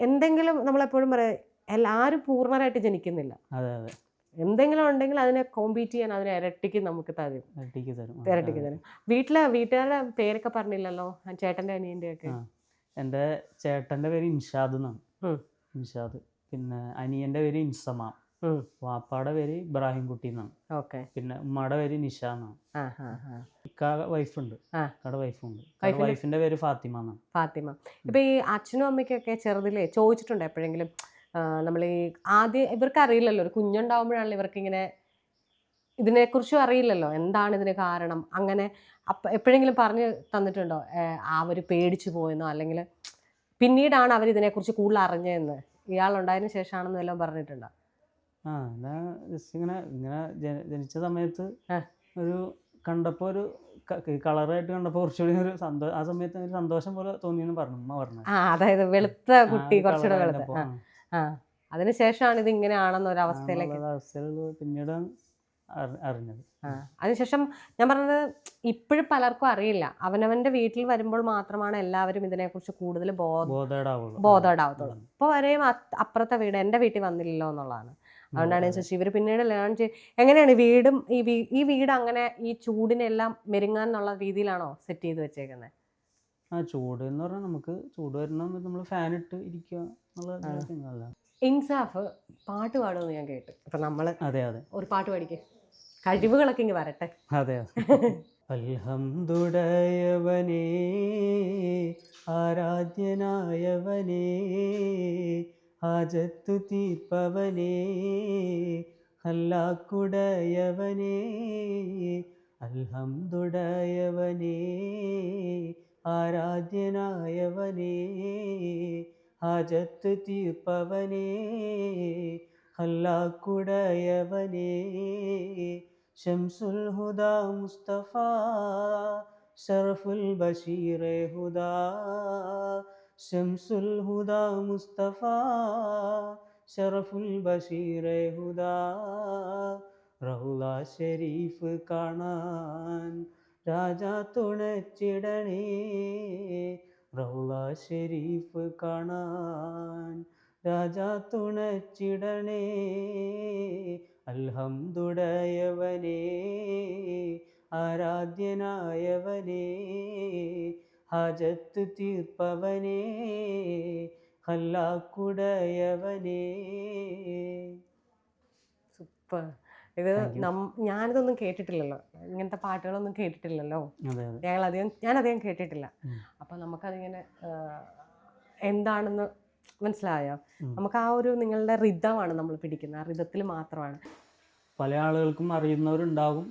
എന്തെങ്കിലും നമ്മളെപ്പോഴും പറയാം എല്ലാവരും പൂർണരായിട്ട് ജനിക്കുന്നില്ല. അതെ അതെ. എന്തെങ്കിലും ഉണ്ടെങ്കിൽ അതിനെ കോമ്പീറ്റ് ചെയ്യാൻ അതിനെ ഇരട്ടിക്ക് നമുക്ക് തരും. ഇരട്ടിക്ക് തരും. ഇരട്ടിക്ക് തരും. വീട്ടിലെ വീട്ടുകാരുടെ പേരൊക്കെ പറഞ്ഞില്ലല്ലോ? ചേട്ടന്റെ ചേട്ടന്റെ അനിയന്റെ ഒക്കെ. എന്റെ ചേട്ടന്റെ പേര് ഇൻഷാദ് എന്നാണ്. ഇൻഷാദ്. പിന്നെ അനിയന്റെ പേര് ഇൻസമാം. വാപ്പാടെ പേര് ഇബ്രാഹിം കുട്ടി എന്നാണ്. ഓക്കെ. പിന്നെ ഉമ്മയുടെ പേര് നിഷ എന്നാണ്. ഇക്കാ വൈഫുണ്ട്. ഇക്കാടെ വൈഫുണ്ട്. വൈഫിന്റെ- പേര് ഫാത്തിമ എന്നാണ്. ഫാത്തിമ. ഇപ്പൊ ഈ അച്ഛനും അമ്മയ്ക്കൊക്കെ ചെറുതിലേ ചോദിച്ചിട്ടുണ്ട് എപ്പോഴെങ്കിലും? നമ്മൾ ഈ ആദ്യം ഇവർക്ക് അറിയില്ലല്ലോ. ഒരു കുഞ്ഞുണ്ടാവുമ്പോഴാണല്ലോ ഇവർക്ക് ഇങ്ങനെ ഇതിനെക്കുറിച്ചും അറിയില്ലല്ലോ. എന്താണ് ഇതിന് കാരണം? അങ്ങനെ അപ്പം എപ്പോഴെങ്കിലും പറഞ്ഞ് തന്നിട്ടുണ്ടോ? അവർ പേടിച്ചു പോയെന്നോ? അല്ലെങ്കിൽ പിന്നീടാണ് അവർ ഇതിനെക്കുറിച്ച് കൂടുതൽ അറിഞ്ഞതെന്ന്? ഇയാൾ ഉണ്ടായതിനു ശേഷമാണെന്ന് വല്ലതും പറഞ്ഞിട്ടുണ്ടോ? ആ ഞാൻ ജസ്റ്റ് ഇങ്ങനെ ഇങ്ങനെ ജന- ജനിച്ച സമയത്ത് ഒരു കണ്ടപ്പോൾ ഒരു കളറായിട്ട് കണ്ടപ്പോൾ കുറച്ചുകൂടി ഒരു സന്തോഷം ആ സമയത്ത് ഒരു സന്തോഷം പോലെ തോന്നിയെന്ന് പറഞ്ഞു അമ്മ പറഞ്ഞു ആ അതായത് വെളുത്ത കുട്ടി കുറച്ചുകൂടെ വെളുത്ത. അതിനുശേഷമാണ് ഇത് ഇങ്ങനെയാണെന്ന ഒരു അവസ്ഥയിലേക്ക് പിന്നീടാണ് അറിഞ്ഞത്. ആ. അതിനുശേഷം ഞാൻ പറഞ്ഞത് ഇപ്പോഴും പലർക്കും അറിയില്ല. അവനവന്റെ വീട്ടിൽ വരുമ്പോൾ മാത്രമാണ് എല്ലാവരും ഇതിനെക്കുറിച്ച് കൂടുതൽ ബോധ ബോധേടാവുള്ളൂ. ബോധേഡാവത്തുള്ളൂ ഇപ്പോൾ വരെയും അപ്പുറത്തെ വീട് എന്റെ വീട്ടിൽ വന്നില്ലല്ലോ എന്നുള്ളതാണ്. അതുകൊണ്ടാണ് ചോദിച്ചത്. ഇവർ പിന്നീട് ലേൺ ചെയ്ത് എങ്ങനെയാണ് വീടും ഈ ഈ വീട് അങ്ങനെ ഈ ചൂടിനെല്ലാം മെരുങ്ങാൻ എന്നുള്ള രീതിയിലാണോ സെറ്റ് ചെയ്ത് വെച്ചേക്കുന്നത് ആ ചൂട് എന്ന് പറഞ്ഞാൽ നമുക്ക് ചൂട് വരുന്ന നമ്മൾ ഫാൻ ഇട്ട് ഇരിക്കുക എന്നുള്ള ഇൻസാഫ് പാട്ട് പാടുമെന്ന് ഞാൻ കേട്ടു. അപ്പം നമ്മൾ അതെ അതെ. ഒരു പാട്ട് പാടിക്കേ. കഴിവുകളൊക്കെ ഇങ്ങ് വരട്ടെ. അതെ അൽഹംദുടയവനേ ആരാധ്യനായവനേ ആജത്തു തീർപ്പവനേ അല്ലാക്കുടയവനേ അൽഹംദുടയവനേ ആരാധ്യനായവനേ ഹജത്ത് തീർപ്പവനേ ഹല്ലാക്കുടയവനേ ഷംസുൽ ഹുദ മുസ്തഫ ഷറഫുൽ ബഷീറേ ഹുദാ ഷംസുൽ ഹുദാ മുസ്തഫ ഷറഫുൽ ബഷീറേ ഹുദാ റൗല ഷരീഫ് കാണാൻ രാജാ തുണച്ചിടണേ. റൗള ഷെരീഫ് കാണാൻ രാജാ തുണച്ചിടണേ. അൽഹംദുടയവനേ ആരാധ്യനായവനേ ഹാജത്ത് തീർപ്പവനേ ഹല്ലാക്കുടയവനേ. സൂപ്പർ. ഇത് ഞാനിതൊന്നും കേട്ടിട്ടില്ലല്ലോ. ഇങ്ങനത്തെ പാട്ടുകളൊന്നും കേട്ടിട്ടില്ലല്ലോ. ഞങ്ങൾ അധികം ഞാനധികം കേട്ടിട്ടില്ല. അപ്പൊ നമുക്കതിങ്ങനെ എന്താണെന്ന് മനസ്സിലായോ? നമുക്ക് ആ ഒരു നിങ്ങളുടെ റിതമാണ് നമ്മൾ പിടിക്കുന്നത്. ആ റിതത്തിൽ മാത്രമാണ്. പല ആളുകൾക്കും അറിയുന്നവരുണ്ടാകും.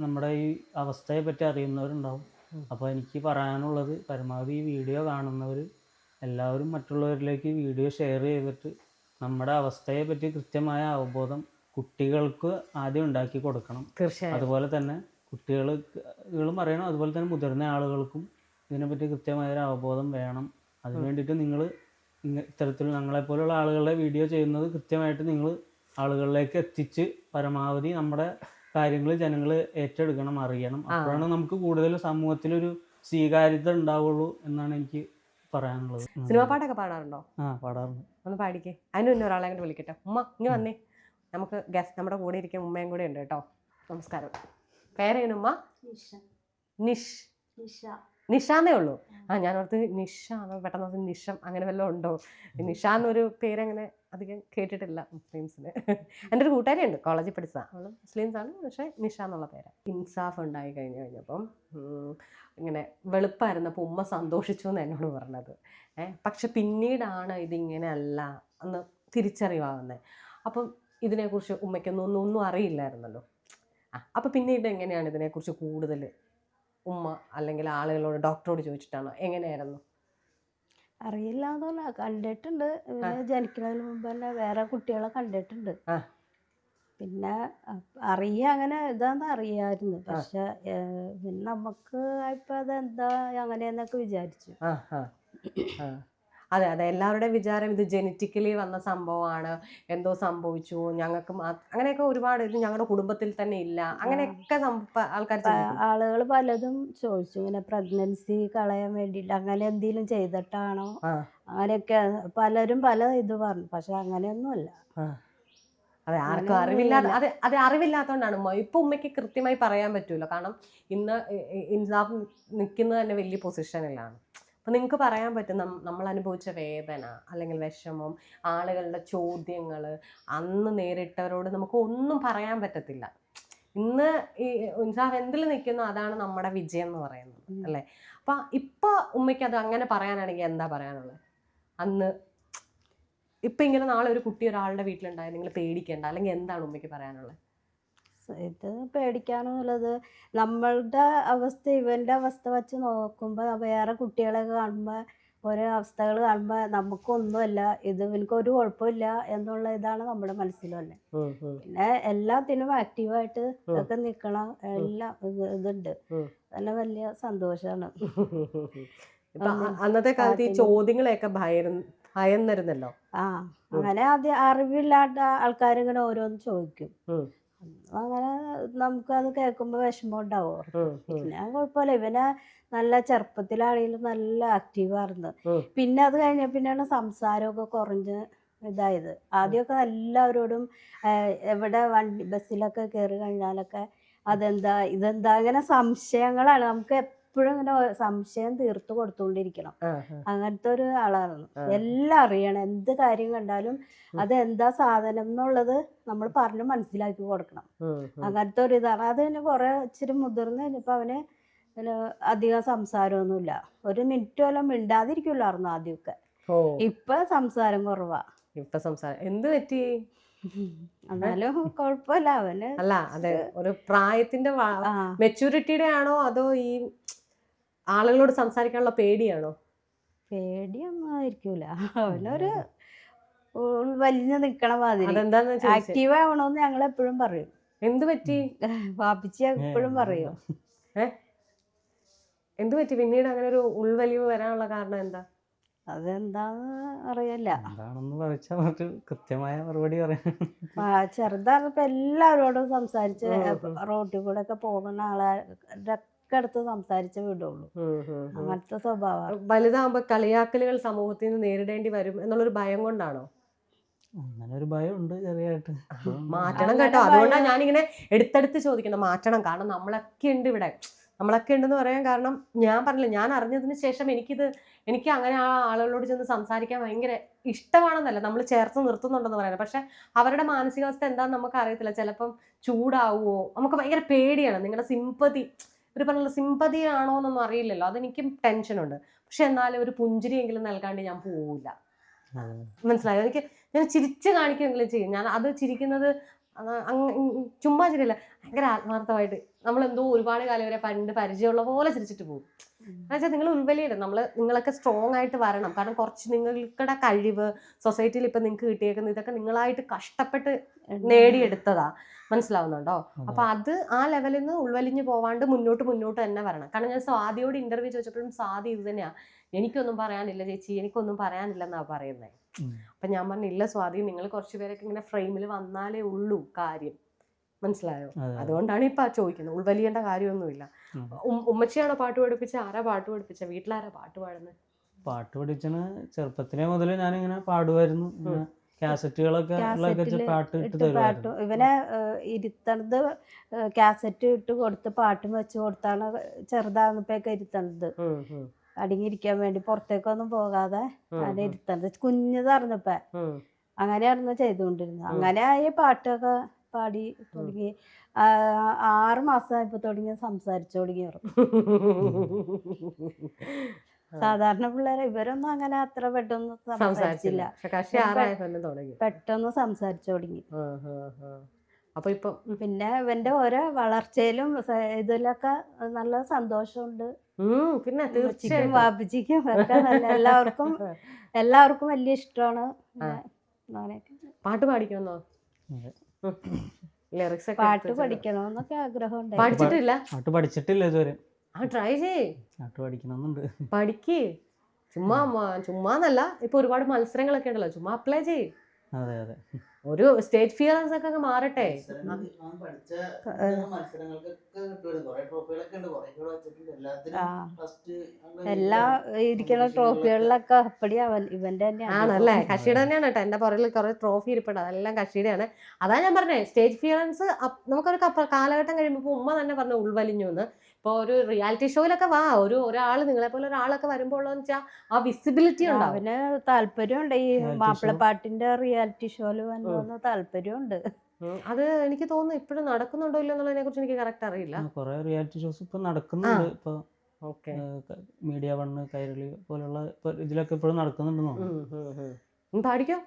നമ്മുടെ ഈ അവസ്ഥയെ പറ്റി അറിയുന്നവരുണ്ടാവും. അപ്പൊ അപ്പോൾ എനിക്ക് പറയാനുള്ളത് പരമാവധി ഈ വീഡിയോ കാണുന്നവർ എല്ലാവരും മറ്റുള്ളവരിലേക്ക് വീഡിയോ ഷെയർ ചെയ്തിട്ട് നമ്മുടെ അവസ്ഥയെ പറ്റി കൃത്യമായ അവബോധം കുട്ടികൾക്ക് ആദ്യം ഉണ്ടാക്കി കൊടുക്കണം. തീർച്ചയായും. അതുപോലെ തന്നെ കുട്ടികളും അറിയണം അതുപോലെ തന്നെ മുതിർന്ന ആളുകൾക്കും ഇതിനെപ്പറ്റി കൃത്യമായ ഒരു അവബോധം വേണം. അതിന് വേണ്ടിയിട്ട് നിങ്ങൾ ഇത്തരത്തിൽ ഞങ്ങളെപ്പോലുള്ള ആളുകളുടെ വീഡിയോ ചെയ്യുന്നത് കൃത്യമായിട്ട് നിങ്ങൾ ആളുകളിലേക്ക് എത്തിച്ച് പരമാവധി നമ്മുടെ കാര്യങ്ങൾ ജനങ്ങൾ ഏറ്റെടുക്കണം അറിയണം. അപ്പോഴാണ് നമുക്ക് കൂടുതൽ സമൂഹത്തിലൊരു സ്വീകാര്യത ഉണ്ടാവുള്ളൂ എന്നാണ് എനിക്ക് പറയാനുള്ളത്. സിനിമ പാട്ടൊക്കെ പാടാറുണ്ടോ? ആ പാടാറുണ്ട്. ഒന്ന് പാടിക്കേ. അതിന് ഒരാളെ അങ്ങോട്ട് വിളിക്കട്ടെ. ഉമ്മ ഇങ്ങനെ വന്നേ. നമുക്ക് ഗസ്റ്റ് നമ്മുടെ കൂടെ ഇരിക്കുന്ന ഉമ്മയും കൂടെ ഉണ്ട് കേട്ടോ. നമസ്കാരം. പേരേനുമ്മ നിഷ്. നിഷ. എന്നേ ഉള്ളൂ. ആ ഞാൻ ഓർത്ത് നിഷ ആണോ പെട്ടെന്ന് ഓർത്ത് നിഷം അങ്ങനെ വല്ലതും ഉണ്ടോ? നിഷ എന്നൊരു പേരങ്ങനെ അധികം കേട്ടിട്ടില്ല മുസ്ലിംസിന്. എന്റെ ഒരു കൂട്ടുകാരിയുണ്ട് കോളേജിൽ പഠിച്ച അവൾ മുസ്ലിംസ് ആണ് പക്ഷേ നിഷ എന്നുള്ള പേര്. ഇൻസാഫ് ഉണ്ടായി കഴിഞ്ഞ് കഴിഞ്ഞപ്പം ഇങ്ങനെ ഇങ്ങനെ വെളുപ്പായിരുന്നപ്പോൾ ഉമ്മ സന്തോഷിച്ചു എന്ന് എന്നോട് പറഞ്ഞത്. ഏഹ് പക്ഷെ പിന്നീടാണ് ഇതിങ്ങനെ അല്ല എന്ന് തിരിച്ചറിവാകുന്നത് അപ്പം ഇതിനെക്കുറിച്ച് ഉമ്മയ്ക്കൊന്നും ഒന്നും ഒന്നും അറിയില്ലായിരുന്നല്ലോ. ആ അപ്പം പിന്നീട് എങ്ങനെയാണ് ഇതിനെക്കുറിച്ച് കൂടുതൽ ഉമ്മ അല്ലെങ്കിൽ ആളുകളോട് ഡോക്ടറോട് ചോദിച്ചിട്ടാണോ? എങ്ങനെയായിരുന്നു? അറിയില്ല എന്നല്ല കണ്ടിട്ടുണ്ട് ജനിക്കുന്നതിന് മുമ്പ് തന്നെ വേറെ കുട്ടികളെ കണ്ടിട്ടുണ്ട്. പിന്നെ അറിയ അങ്ങനെ ഇതാന്ന് അറിയായിരുന്നു. പക്ഷെ പിന്നെ നമുക്ക് ഇപ്പൊ അതെന്താ അങ്ങനെയെന്നൊക്കെ വിചാരിച്ചു. അതെ അതെ. എല്ലാവരുടെയും വിചാരം ഇത് ജനറ്റിക്കലി വന്ന സംഭവമാണ്. എന്തോ സംഭവിച്ചു. ഞങ്ങൾക്ക് അങ്ങനെയൊക്കെ ഒരുപാട് ഇത് ഞങ്ങളുടെ കുടുംബത്തിൽ തന്നെ ഇല്ല. അങ്ങനെയൊക്കെ ആൾക്കാർ ആളുകൾ പലതും ചോദിച്ചു. ഇങ്ങനെ പ്രഗ്നൻസി കളയാൻ വേണ്ടിയിട്ട് അങ്ങനെ എന്തെങ്കിലും ചെയ്തിട്ടാണോ? അങ്ങനെയൊക്കെ പലരും പല ഇത് പറഞ്ഞു. പക്ഷെ അങ്ങനെയൊന്നുമല്ല. അതെ ആർക്കും അറിവില്ലാതെ അതെ അതെ അറിവില്ലാത്തതുകൊണ്ടാണ് ഇപ്പൊ ഉമ്മയ്ക്ക് കൃത്യമായി പറയാൻ പറ്റൂല. കാരണം ഇന്ന് ഇൻസാഫ് നിൽക്കുന്നത് തന്നെ വലിയ പൊസിഷനിലാണ് അപ്പൊ നിങ്ങൾക്ക് പറയാൻ പറ്റും നമ്മൾ അനുഭവിച്ച വേദന അല്ലെങ്കിൽ വിഷമം ആളുകളുടെ ചോദ്യങ്ങൾ അന്ന് നേരിട്ടവരോട് നമുക്ക് ഒന്നും പറയാൻ പറ്റത്തില്ല. ഇന്ന് ഈ ഉത്സാഹം എന്തിൽ നിൽക്കുന്നു അതാണ് നമ്മുടെ വിജയം എന്ന് പറയുന്നത് അല്ലേ? അപ്പൊ ഇപ്പൊ ഉമ്മയ്ക്ക് അത് അങ്ങനെ പറയാനാണെങ്കിൽ എന്താ പറയാനുള്ളത്? അന്ന് ഇപ്പൊ ഇങ്ങനെ നാളെ ഒരു കുട്ടി ഒരാളുടെ വീട്ടിലുണ്ടായി നിങ്ങൾ പേടിക്കേണ്ട അല്ലെങ്കിൽ എന്താണ് ഉമ്മയ്ക്ക് പറയാനുള്ളത്? ഇത് പേടിക്കാനുള്ളത്. നമ്മളുടെ അവസ്ഥ ഇവന്റെ അവസ്ഥ വെച്ച് നോക്കുമ്പോൾ വേറെ കുട്ടികളെ കാണുമ്പോൾ ഓരോ അവസ്ഥകൾ കാണുമ്പോൾ നമുക്കൊന്നുമല്ല ഇത് ഇവനക്ക് ഒരു കുഴപ്പമില്ല എന്നുള്ള ഇതാണ് നമ്മുടെ മനസ്സിലല്ലേ പിന്നെ എല്ലാത്തിനും ആക്റ്റീവായിട്ട് ഒക്കെ നിൽക്കണം എല്ലാം ഇത് ഇതുണ്ട്. തന്നെ വലിയ സന്തോഷമാണ് അന്നത്തെ കാലത്ത് ഈ ചോദ്യങ്ങളെയൊക്കെ ഭയന്ന് ഭയന്നിരുന്നല്ലോ. ആ അങ്ങനെ ആദ്യം അറിവില്ലാത്ത ആൾക്കാരിങ്ങനെ ഓരോന്ന് ചോദിക്കും. അങ്ങനെ നമുക്കത് കേൾക്കുമ്പോൾ വിഷമം ഉണ്ടാവും പിന്നെ കുഴപ്പമില്ല. ഇവനെ നല്ല ചെറുപ്പത്തിലാണെങ്കിലും നല്ല ആക്റ്റീവായിരുന്നു ആയിരുന്നു. പിന്നെ അത് കഴിഞ്ഞ പിന്നെയാണ് സംസാരമൊക്കെ കുറഞ്ഞ് ഇതായത്. ആദ്യമൊക്കെ എല്ലാവരോടും എവിടെ വണ്ടി ബസ്സിലൊക്കെ കയറി കഴിഞ്ഞാലൊക്കെ അതെന്താ ഇതെന്താ ഇങ്ങനെ സംശയങ്ങളാണ്. നമുക്ക് എപ്പോഴും ഇങ്ങനെ സംശയം തീർത്തു കൊടുത്തുകൊണ്ടിരിക്കണം. അങ്ങനത്തെ ഒരു ആളാണ്. എല്ലാം അറിയണം. എന്ത് കാര്യം കണ്ടാലും അത് എന്താ സാധനം എന്നുള്ളത് നമ്മൾ പറഞ്ഞ് മനസ്സിലാക്കി കൊടുക്കണം. അങ്ങനത്തെ ഒരു ഇതാണ്. അത് തന്നെ കുറെ ഇച്ചിരി മുതിർന്ന് കഴിഞ്ഞപ്പോൾ അവന് അധികം സംസാരമൊന്നുമില്ല. ഒരു മിനിറ്റ് പോലും മിണ്ടാതിരിക്കില്ലായിരുന്നു ആദ്യമൊക്കെ. ഇപ്പൊ സംസാരം കുറവാ. ഇപ്പൊ സംസാരം. എന്ത് പറ്റി? എന്നാലും കുഴപ്പമില്ല. അവന് അല്ല അതെ. ഒരു പ്രായത്തിന്റെ മെച്ചൂരിറ്റിയുടെ ആണോ അതോ ഈ ആളുകളോട് സംസാരിക്കാനുള്ള പേടിയാണോ? പേടിയൊന്നും ആയിരിക്കൂല. അവനൊരു വലിഞ്ഞു നിക്കണ മാതിരി. ആക്റ്റീവ് ആവണമെന്ന് ഞങ്ങൾ എപ്പോഴും പറയും. എന്ത് പറ്റി? വാപ്പിച്ച എപ്പോഴും പറയോ. ഏ? എന്ത് പറ്റി? പിന്നീട് അങ്ങനെ ഒരു ഉൾവലിവ് വരാനുള്ള കാരണം എന്താ? അതെന്താന്ന് അറിയില്ല. എന്താണെന്ന് കൃത്യമായ മറുപടി പറയാം ആ, എല്ലാവരോടും സംസാരിച്ച് റോഡിൽ. റോട്ടിൽ കൂടെ ഒക്കെ പോകുന്ന ആളുടെ ഒക്കെ അടുത്ത് സംസാരിച്ച് വിടുള്ളൂ. അങ്ങനത്തെ സ്വഭാവം. വലുതാകുമ്പോ കളിയാക്കലുകൾ സമൂഹത്തിൽ നിന്ന് നേരിടേണ്ടി വരും എന്നുള്ളൊരു ഭയം കൊണ്ടാണോ? അങ്ങനെ ഒരു ഉണ്ട് ചെറിയായിട്ട് മാറ്റണം കേട്ടോ. അതുകൊണ്ടാണ് ഞാനിങ്ങനെ എടുത്തെടുത്ത് ചോദിക്കുന്നത്. മാറ്റണം. കാരണം നമ്മളൊക്കെ ഉണ്ട് ഇവിടെ. നമ്മളൊക്കെ ഉണ്ടെന്ന് പറയാൻ കാരണം ഞാൻ പറഞ്ഞില്ല ഞാൻ അറിഞ്ഞതിന് ശേഷം എനിക്കിത് എനിക്ക് അങ്ങനെ ആ ആളുകളോട് ചെന്ന് സംസാരിക്കാൻ ഭയങ്കര ഇഷ്ടമാണെന്നല്ല. നമ്മൾ ചേർത്ത് നിർത്തുന്നുണ്ടെന്ന് പറയുന്നത് പക്ഷെ അവരുടെ മാനസികാവസ്ഥ എന്താണെന്ന് നമുക്ക് അറിയത്തില്ല ചിലപ്പം ചൂടാവുമോ നമുക്ക് ഭയങ്കര പേടിയാണ്. നിങ്ങളുടെ സിമ്പതി ഒരു പറഞ്ഞ സിമ്പതി ആണോ എന്നൊന്നും അറിയില്ലല്ലോ. അതെനിക്കും ടെൻഷനുണ്ട് പക്ഷെ എന്നാലും ഒരു പുഞ്ചിരിയെങ്കിലും നൽകാണ്ട് ഞാൻ പോവില്ല. മനസ്സിലായോ? എനിക്ക് ഞാൻ ചിരിച്ച് കാണിക്കുമെങ്കിലും ചെയ്യും. ഞാൻ അത് ചിരിക്കുന്നത് ചുമ്മാ ചിരിയല്ല ഭയങ്കര ആത്മാർത്ഥമായിട്ട് നമ്മൾ എന്തോ ഒരുപാട് കാലം വരെ പണ്ട് പരിചയമുള്ള പോലെ ചിരിച്ചിട്ട് പോകും. എന്നുവെച്ചാൽ നിങ്ങൾ ഉൾവലിയിടും നമ്മൾ നിങ്ങളൊക്കെ സ്ട്രോങ് ആയിട്ട് വരണം. കാരണം കുറച്ച് നിങ്ങളുടെ കഴിവ് സൊസൈറ്റിയിൽ ഇപ്പം നിങ്ങൾക്ക് കിട്ടിയേക്കുന്നത് ഇതൊക്കെ നിങ്ങളായിട്ട് കഷ്ടപ്പെട്ട് നേടിയെടുത്തതാ. മനസ്സിലാവുന്നുണ്ടോ? അപ്പൊ അത് ആ ലെവലിൽ നിന്ന് ഉൾവലിഞ്ഞു പോവാണ്ട് മുന്നോട്ട് മുന്നോട്ട് തന്നെ വരണം. കാരണം ഞാൻ സ്വാതിയോട് ഇന്റർവ്യൂ ചോദിച്ചപ്പോഴും സ്വാതി ഇത് തന്നെയാ. എനിക്കൊന്നും പറയാനില്ല ചേച്ചി എനിക്കൊന്നും പറയാനില്ലെന്നാ പറയുന്നത്. അപ്പൊ ഞാൻ പറഞ്ഞില്ല സ്വാതി നിങ്ങൾ കുറച്ചുപേരൊക്കെ ഇങ്ങനെ ഫ്രെയിമിൽ വന്നാലേ ഉള്ളൂ കാര്യം. മനസ്സിലായോ? അതുകൊണ്ടാണ് ഇപ്പൊ ചോദിക്കുന്നത്. ഉൾവലിയേണ്ട കാര്യമൊന്നുമില്ല. ഉമ്മച്ചിയാണോ പാട്ട് പഠിപ്പിച്ച? ആരാ പാട്ട് പഠിപ്പിച്ച? വീട്ടിലാരാ പാട്ട് പാടുന്നത് പാട്ട് പഠിച്ചത് ചെറുപ്പത്തിലെ മുതൽ ഞാനിങ്ങനെ പാടുമായിരുന്നു കാസറ്റുകളൊക്കെ പാട്ട് ഇവനെ ഇരുത്തണത് കാസറ്റ് ഇട്ട് കൊടുത്ത് പാട്ടും വെച്ച് കൊടുത്താണ് ചെറുതാകുമ്പോഴേക്ക് ഇരുത്തണത്. അടങ്ങിയിരിക്കാൻ വേണ്ടി പുറത്തേക്കൊന്നും പോകാതെ അങ്ങനെ ഇരുത്തണത്. കുഞ്ഞു ഉം. അങ്ങനെയായിരുന്നു ചെയ്തുകൊണ്ടിരുന്നത്. അങ്ങനെ ആയി പാട്ടൊക്കെ പാടി തുടങ്ങി. ആറ് മാസമായപ്പോ തുടങ്ങി സംസാരിച്ചു തുടങ്ങി അവർ സാധാരണ പിള്ളേരെ ഇവരൊന്നും അങ്ങനെ അത്ര പെട്ടെന്ന് സംസാരിച്ചില്ല. പെട്ടെന്ന് സംസാരിച്ചു തുടങ്ങി. അപ്പൊ ഇപ്പൊ പിന്നെ ഇവന്റെ ഓരോ വളർച്ചയിലും ഇതിലൊക്കെ നല്ല സന്തോഷമുണ്ട്. പിന്നെ തീർച്ചയായും വാപ്പിച്ചിക്കും ഒക്കെ നല്ല എല്ലാവർക്കും എല്ലാവർക്കും വലിയ ഇഷ്ടമാണ്. പാട്ട് പാടിക്കുമെന്നോ. ലിറിക്സ് പാട്ട്. പഠിക്കണമെന്നൊക്കെ ആഗ്രഹമുണ്ട്. പഠിച്ചിട്ടില്ല പാട്ട് പഠിച്ചിട്ടില്ല ഇതുവരെ. ആ ട്രൈ ചെയ്യ്. പഠിക്കണമെന്നുണ്ട്. പഠിക്ക്. ചുമ്മാ ചുമ്മാന്നല്ല ഇപ്പൊ ഒരുപാട് മത്സരങ്ങളൊക്കെ ഉണ്ടല്ലോ ചുമ്മാ അപ്ലൈ ചെയ്യ്. അതെ അതെ. ഒരു സ്റ്റേജ് ഫിയറൻസ് ഒക്കെ അങ്ങ് മാറട്ടെ. ഞാൻ പഠിച്ച മത്സരങ്ങൾക്കൊക്കെ കിട്ടുമായിരുന്നു. കുറെ ട്രോഫികളൊക്കെ ഉണ്ട്. കുറെ കൂടെ വെച്ചിട്ടുണ്ട്. എല്ലാത്തിനും ആ. ഫസ്റ്റ് എല്ലാ ഇരിക്കുന്ന ട്രോഫികളിലൊക്കെ അപ്പടി അവൻ ഇവന്റെ തന്നെയാണ്. ആണല്ലേ? കക്ഷിയുടെ തന്നെയാണ് കേട്ടോ. എന്റെ പുറകിൽ കുറെ ട്രോഫി ഇരിപ്പുണ്ട്. അതെല്ലാം കക്ഷിയുടെയാണ്. അതാ ഞാൻ പറഞ്ഞേ സ്റ്റേജ് ഫിയറൻസ് നമുക്കൊരു കാലഘട്ടം കഴിയുമ്പോൾ ഉമ്മ തന്നെ പറഞ്ഞു ഉൾവലിഞ്ഞു എന്ന്. ഇപ്പൊ ഒരു റിയാലിറ്റി ഷോയിലൊക്കെ വാ. ഒരു ഒരാൾ നിങ്ങളെ പോലെ ഒരാളൊക്കെ വരുമ്പോൾ ഉള്ളതെന്ന് വെച്ചാൽ ആ വിസിബിലിറ്റി ഉണ്ടാവും. അവന് താല്പര്യമുണ്ട്. ഈ മാപ്പിളപ്പാട്ടിന്റെ റിയാലിറ്റി ഷോയിൽ വന്നു താല്പര്യമുണ്ട്. അത് എനിക്ക് തോന്നുന്നു ഇപ്പോഴും നടക്കുന്നുണ്ടോ ഇല്ല എന്നുള്ളതിനെ കുറിച്ച് എനിക്ക് കറക്റ്റ് അറിയില്ല. കുറെ റിയാലിറ്റി ഷോസ് ഇപ്പൊ നടക്കുന്നുണ്ട്. ഇപ്പൊ ഓക്കെ. മീഡിയ വണ്ണ് കൈരളി പോലുള്ള ഇപ്പൊ ഇതിലൊക്കെ ഇപ്പോഴും നടക്കുന്നുണ്ടെന്ന് പാടിക്കോ?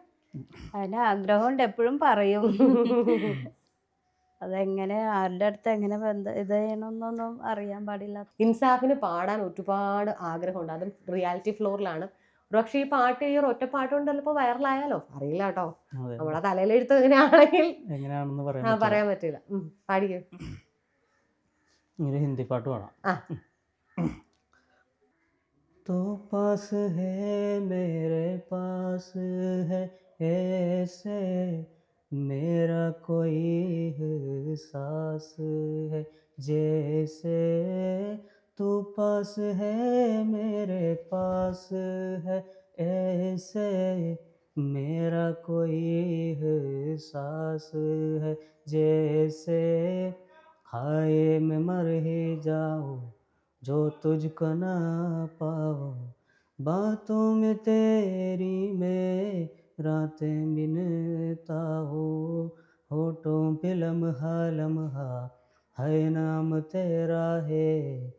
അതിന് ആഗ്രഹമുണ്ട്. എപ്പോഴും പറയും. അതെങ്ങനെ ആരുടെ അടുത്ത് എങ്ങനെ ബന്ധ ഇത് ചെയ്യണമെന്നൊന്നും അറിയാൻ പാടില്ല ഇൻസാഫിന് പാടാൻ ഒരുപാട് ആഗ്രഹമുണ്ട് അതും റിയാലിറ്റി ഫ്ലോറിലാണ് പക്ഷേ ഈ പാട്ട് ഈ ഒരു ഒറ്റ പാട്ട് കൊണ്ട് ചിലപ്പോൾ വൈറലായാലോ അറിയില്ല കേട്ടോ അതെ നമ്മളെ തലയിലെഴുത്ത് എങ്ങനെയാണെങ്കിൽ എങ്ങനെയാണെന്ന് ആ, പറയാൻ പറയാൻ പറ്റില്ല ഉം, പാടിക്കോ ഒരു ഹിന്ദി പാട്ട് പാടാം ആ. तो पास है मेरे पास है ऐसे मेरा कोई एहसास है, जैसे तू पास है, मेरे पास है, ऐसे मेरा कोई एहसास है, जैसे हाय मैं मर ही जाऊँ, जो तुझको ना पाओ बातों में तेरी मैं रातें बिनता हो, होठों पे लम्हा लम्हा, है नाम तेरा है।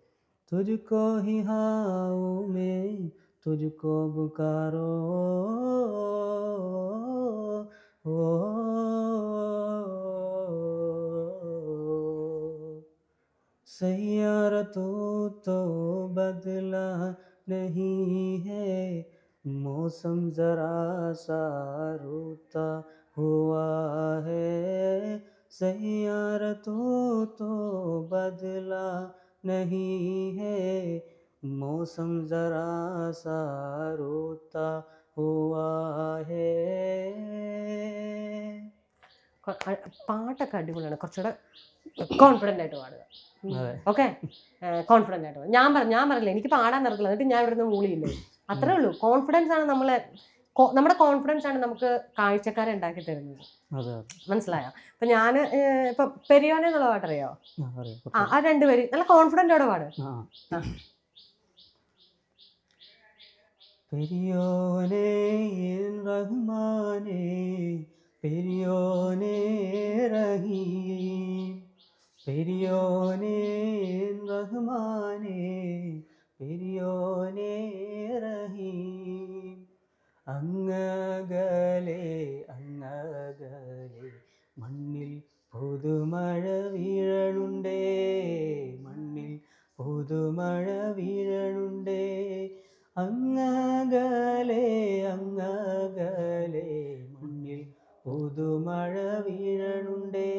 तुझको ही हाऊ मैं, तुझको पुकारो। ओ, सैयारा, तू तो बदला नहीं है। मौसम जरा सा रूता हुआ है सैयारा तो तो बदला नहीं है मौसम जरा सा रोता हुआ है കൊ- അ- പാട്ടൊക്കെ അടിപൊളിയാണ് കുറച്ചുകൂടെ കോൺഫിഡൻ്റ് ആയിട്ട് പാടുക അതെ. ഓക്കെ. കോൺഫിഡന്റ് ആയിട്ട് ഞാൻ പറഞ്ഞു ഞാൻ പറഞ്ഞില്ല എനിക്ക് പാടാൻ നിറത്തില്ല എന്നിട്ട് ഞാൻ ഇവിടുന്ന് മൂളിയില്ലേ? അത്രേ ഉള്ളൂ. കോൺഫിഡൻസ് ആണ് നമ്മളെ നമ്മുടെ കോൺഫിഡൻസ് ആണ് നമുക്ക് കാഴ്ചക്കാരെ ഉണ്ടാക്കി തരുന്നത്. മനസ്സിലായോ? അപ്പൊ ഞാൻ ഇപ്പൊ പെരിയോനെ എന്നുള്ള പാട്ടറിയോ? ആ, ആ രണ്ടുപേര് നല്ല കോൺഫിഡന്റോടെ പാട്. പെരിയോനെ റഹ്മാനേ പെരിയോനേ റഹീം. പെരിയോനേ റഹ്മാനേ പെരിയോനേ റഹീം. അങ്ങകലെ അങ്ങകലെ മണ്ണിൽ പുതുമഴ വീഴണുണ്ടേ മണ്ണിൽ പുതുമഴ വീഴണുണ്ടേ. അങ്ങകലെ അങ്ങകലെ മണ്ണിൽ പുതുമഴ മണ്ണിൽ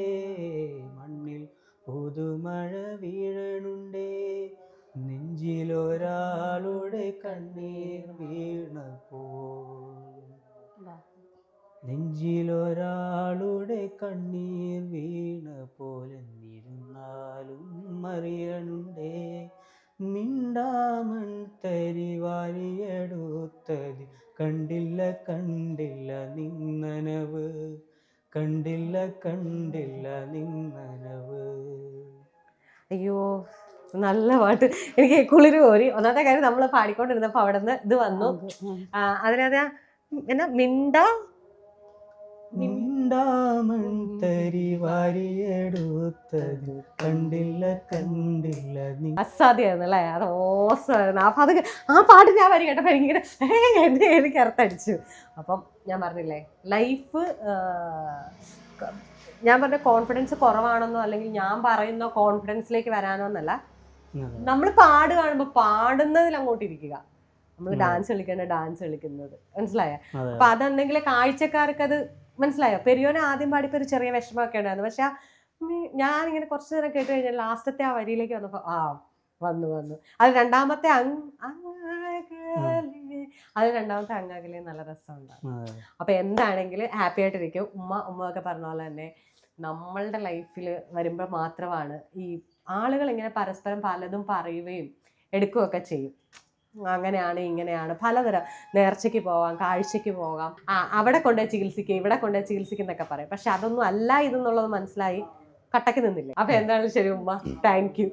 പുതുമഴ വീഴണുണ്ടേ നെഞ്ചിലൊരാളുടെ കണ്ണീർ വീണപ്പോൾ. നെഞ്ചിലൊരാളുടെ കണ്ണീർ വീണ പോലെ എന്നിരുന്നാലും അറിയണുണ്ടേ മിണ്ടാമൺ തരി വാരിയെടുത്തത് കണ്ടില്ല കണ്ടില്ല നിന്നനവ്. കണ്ടില്ല കണ്ടില്ല നിന്നനവ് അയ്യോ നല്ല പാട്ട്. എനിക്ക് കുളിര് കോരി. ഒന്നാമത്തെ കാര്യം നമ്മൾ പാടിക്കൊണ്ടിരുന്നപ്പോ അവിടെ നിന്ന് ഇത് വന്നു. ആ, അതിനകത്ത് എന്നാ മിണ്ട? മിണ്ടാമൺ തരി വാരിയെടുത്തത് കണ്ടില്ല കണ്ടില്ല നീ. അസാധ്യമായിരുന്നു അല്ലേ? അത് ഓസമായിരുന്നു അപ്പം അത് ആ പാട്ട് ഞാൻ വരി കേട്ടപ്പോ എനിക്കിങ്ങനെ എന്റെ എനിക്ക് അർത്ഥടിച്ചു അപ്പം ഞാൻ പറഞ്ഞില്ലേ ലൈഫ് ഞാൻ പറഞ്ഞ കോൺഫിഡൻസ് കുറവാണെന്നോ അല്ലെങ്കിൽ ഞാൻ പറയുന്ന കോൺഫിഡൻസിലേക്ക് വരാനോ എന്നല്ല നമ്മൾ പാട് കാണുമ്പോൾ പാടുന്നതിൽ അങ്ങോട്ട് ഇരിക്കുക. നമ്മൾ ഡാൻസ് കളിക്കേണ്ട ഡാൻസ് കളിക്കുന്നത്. മനസ്സിലായ? അപ്പൊ അതെന്തെങ്കിലും കാഴ്ചക്കാർക്ക് അത് മനസ്സിലായോ? പെരിയോനെ ആദ്യം പാടിപ്പോ ഒരു ചെറിയ വിഷമമൊക്കെ ഉണ്ടായിരുന്നു. പക്ഷെ ഞാൻ ഇങ്ങനെ കുറച്ച് നേരം കേട്ട് കഴിഞ്ഞാൽ ലാസ്റ്റത്തെ ആ വരിയിലേക്ക് വന്നപ്പോ ആ വന്നു വന്നു. അത് രണ്ടാമത്തെ അത് രണ്ടാമത്തെ അങ്ങാകലി നല്ല രസമുണ്ട് അപ്പൊ എന്താണെങ്കിലും ഹാപ്പി ആയിട്ടിരിക്കും. ഉമ്മ ഉമ്മ ഒക്കെ പറഞ്ഞ പോലെ തന്നെ നമ്മളുടെ ലൈഫിൽ വരുമ്പോൾ മാത്രമാണ് ഈ ആളുകൾ ഇങ്ങനെ പരസ്പരം പലതും പറയുകയും എടുക്കുകയൊക്കെ ചെയ്യും. അങ്ങനെയാണ് ഇങ്ങനെയാണ്. പലതരം നേർച്ചയ്ക്ക് പോകാം കാഴ്ചയ്ക്ക് പോകാം. ആ അവിടെ കൊണ്ടുപോയി ചികിത്സിക്കുക ഇവിടെ കൊണ്ടുപോയി ചികിത്സിക്കുന്നൊക്കെ പറയും. പക്ഷെ അതൊന്നും അല്ല ഇതെന്നുള്ളത് മനസ്സിലായി കട്ടക്ക് നിന്നില്ലേ? അപ്പൊ എന്താണ് ശരി ഉമ്മ താങ്ക് യു